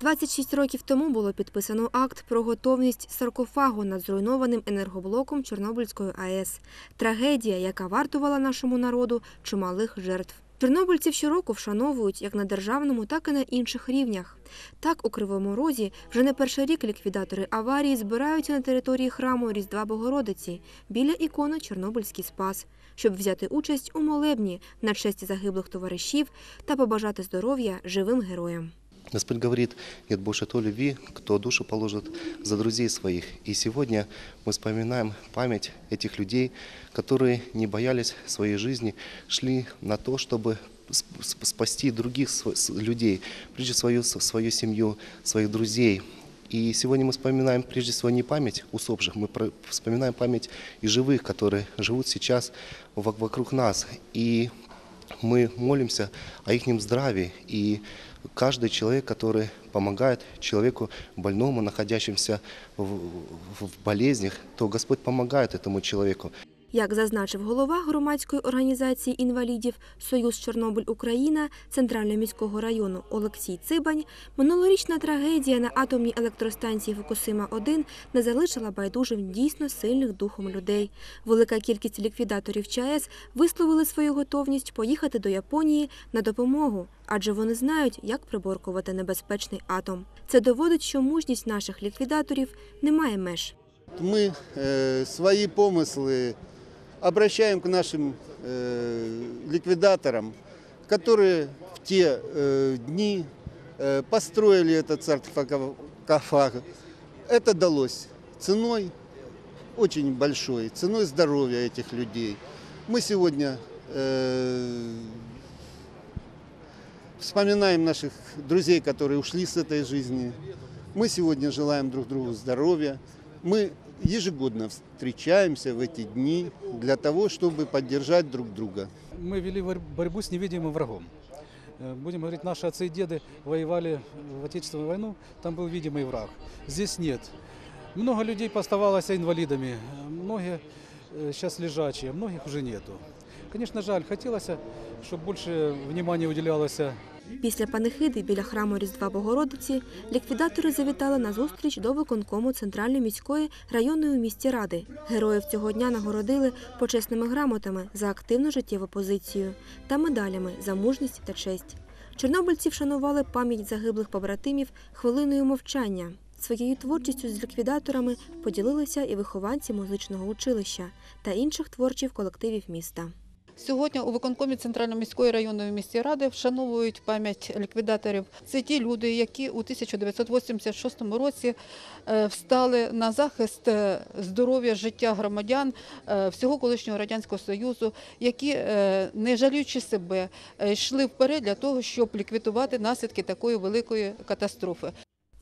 26 років тому було підписано акт про готовність саркофагу над зруйнованим енергоблоком Чорнобильської АЕС. Трагедія, яка вартувала нашому народу чималих жертв. Чорнобильців щороку вшановують як на державному, так і на інших рівнях. Так, у Кривому Розі вже не перший рік ліквідатори аварії збираються на території храму Різдва Богородиці біля ікони Чорнобильський спас, щоб взяти участь у молебні на честь загиблих товаришів та побажати здоров'я живим героям. Господь говорит, нет больше той любви, кто душу положит за друзей своих. И сегодня мы вспоминаем память этих людей, которые не боялись своей жизни, шли на то, чтобы сп- сп- спасти других людей, прежде свою, свою семью, своих друзей. И сегодня мы вспоминаем прежде всего не память усопших, мы вспоминаем память и живых, которые живут сейчас во- вокруг нас. И мы молимся о их здравии. И каждый человек, который помогает человеку больному, находящемуся в, в- в болезнях, то Господь помогает этому человеку. Як зазначив голова громадської організації інвалідів Союз Чорнобиль Україна Центрального міського району Олексій Цибань, минулорічна трагедія на атомній електростанції Фукусима 1 не залишила байдужим дійсно сильних духом людей. Велика кількість ліквідаторів ЧАЕС висловили свою готовність поїхати до Японії на допомогу, адже вони знають, як приборкувати небезпечний атом. Це доводить, що мужність наших ліквідаторів не має меж. Мы э, свои помыслы Обращаем к нашим э, ликвидаторам, которые в те э, дни э, построили этот саркофаг. Это далось ценой очень большой, ценой здоровья этих людей. Мы сегодня э, вспоминаем наших друзей, которые ушли с этой жизни. Мы сегодня желаем друг другу здоровья. Мы ежегодно встречаемся в эти дни для того, чтобы поддержать друг друга. Мы вели вор- борьбу с невидимым врагом. Э, Будем говорить, наши отцы и деды воевали в Отечественную войну, там был видимый враг. Здесь нет. Много людей поставалось инвалидами, э, многие э, сейчас лежачие, многих уже нету. Конечно, жаль, хотелось, чтобы больше внимания уделялось Після панихиди біля храму Різдва Богородиці ліквідатори завітали на зустріч до виконкому Центральної міської районної місті ради. Героїв цього дня нагородили почесними грамотами за активну життєву позицію та медалями за мужність та честь. Чорнобильці вшанували пам'ять загиблих побратимів хвилиною мовчання. Своєю творчістю з ліквідаторами поділилися і вихованці музичного училища та інших творчих колективів міста. Сьогодні у виконкомі Центральної міської районної міської ради вшановують пам'ять ліквідаторів. Це ті люди, які у 1986 році е, встали на захист е, здоров'я, життя громадян е, всього колишнього радянського союзу, які, не жаліючи себе, йшли вперед для того, щоб ліквідувати наслідки такої великої катастрофи.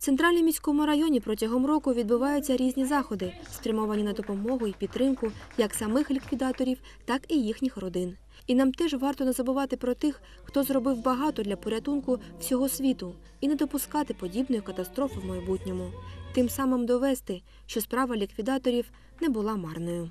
В Центральному міському районі протягом року відбуваються різні заходи, спрямовані на допомогу і підтримку як самих ліквідаторів, так і їхніх родин. І нам теж варто не забувати про тих, хто зробив багато для порятунку всього світу, і не допускати подібної катастрофи в майбутньому, тим самим довести, що справа ліквідаторів не була марною.